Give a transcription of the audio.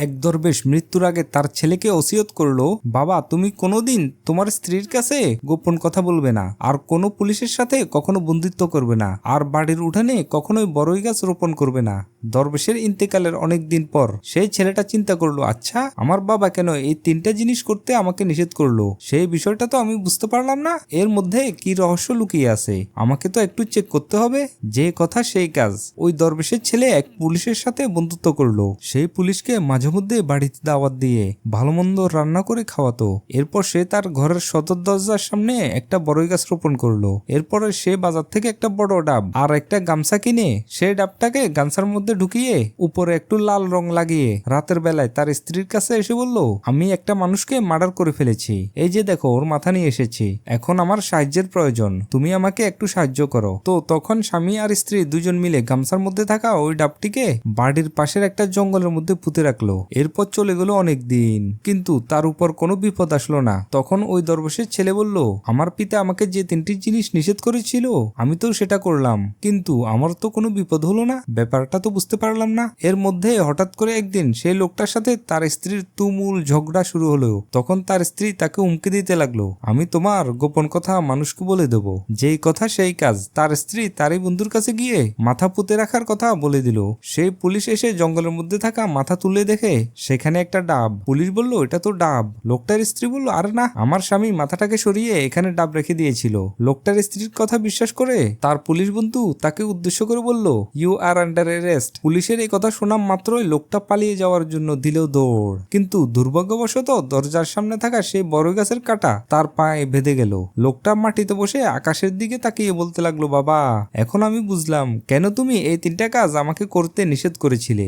এক দরবেশ মৃত্যুর আগে তার ছেলেকে ওসিয়ত করল, বাবা, তুমি কোনোদিন তোমার স্ত্রীর কাছে গোপন কথা বলবে না। আর কোনো পুলিশের সাথে কখনো বন্ধুত্ব করবে না। আর বাড়ির উঠানে কখনোই বড়ই গাছ রোপণ করবে না। দরবেশের ইন্তেকালের অনেক দিন পর সেই ছেলেটা চিন্তা করল আচ্ছা আমার বাবা কেন এই তিনটা জিনিস করতে আমাকে নিষেধ করল? সেই বিষয়টা তো আমি বুঝতে পারলাম না। এর মধ্যে কি রহস্য লুকিয়ে আছে? আমাকে তো একটু চেক করতে হবে। যে কথা সেই কাজ। ওই দরবেশের ছেলে এক পুলিশের সাথে বন্ধুত্ব করল। সেই পুলিশকে মাঝে মধ্যে বাড়িতে দাওয়াত দিয়ে ভালো মন্দ রান্না করে খাওয়াতো। এরপর সে তার ঘরের সদর দরজার সামনে একটা বড়ই গাছ রোপণ করল। এরপরে সে বাজার থেকে একটা বড় ডাব আর একটা গামছা কিনে সে ডাবটাকে গামছার মধ্যে ঢুকিয়ে উপরে একটু লাল রং লাগিয়ে রাতের বেলায় তার স্ত্রীর কাছে এসে বলল, আমি একটা মানুষকে মার্ডার করে ফেলেছি। এই যে দেখো, ওর মাথা নিয়ে এসেছি। এখন আমার সাহায্যের প্রয়োজন। তুমি আমাকে একটু সাহায্য করো। তো তখন স্বামী আর স্ত্রী দুজন মিলে গামছার মধ্যে থাকা ওই ডাবটিকে বাড়ির পাশের একটা জঙ্গলের মধ্যে পুঁতে রাখল। এরপর চলে গেল অনেক দিন। কিন্তু তার উপর কোনো বিপদ আসলো না। তখন ওই দরবেশের ছেলে বলল, আমার পিতা আমাকে যে তিনটি জিনিস নিষেধ করেছিল, আমি তো সেটা করলাম। কিন্তু আমার তো কোনো বিপদ হলো না। ব্যাপারটা তো বুঝতে পারলাম না। এর মধ্যে হঠাৎ করে একদিন সেই লোকটার সাথে তার স্ত্রীর তুমুল ঝগড়া শুরু হলো। তখন তার স্ত্রী তাকে উমকে দিতে লাগল। আমি তোমার গোপন কথা মানুষকে বলে দেব। যেই কথা সেই কাজ। তার স্ত্রী তারই বন্ধুর কাছে গিয়ে মাথা পুঁতে রাখার কথা বলে দিল। সেই পুলিশ এসে জঙ্গলের মধ্যে থাকা মাথা তুলে দেখে সেখানে একটা ডাব। পুলিশ বলল, এটা তো ডাব। লোকটার স্ত্রী বলল, আরে না, আমার স্বামী মাথাটাকে সরিয়ে এখানে ডাব রেখে দিয়েছিল। লোকটার স্ত্রীর কথা বিশ্বাস করে তার পুলিশ বন্ধু তাকে উদ্দেশ্য করে বলল ইউ আর আন্ডার অ্যারেস্ট পুলিশের এই কথা শোনা মাত্রই লোকটা পালিয়ে যাওয়ার জন্য দিলেও দৌড়। কিন্তু দুর্ভাগ্যবশত দরজার সামনে থাকা সেই বড় গাছের কাটা তার পায়ে ভেদে গেল। লোকটা মাটিতে বসে আকাশের দিকে তাকিয়ে বলতে লাগল, বাবা, এখন আমি বুঝলাম কেন তুমি এই তিনটা কাজ আমাকে করতে নিষেধ করেছিলে?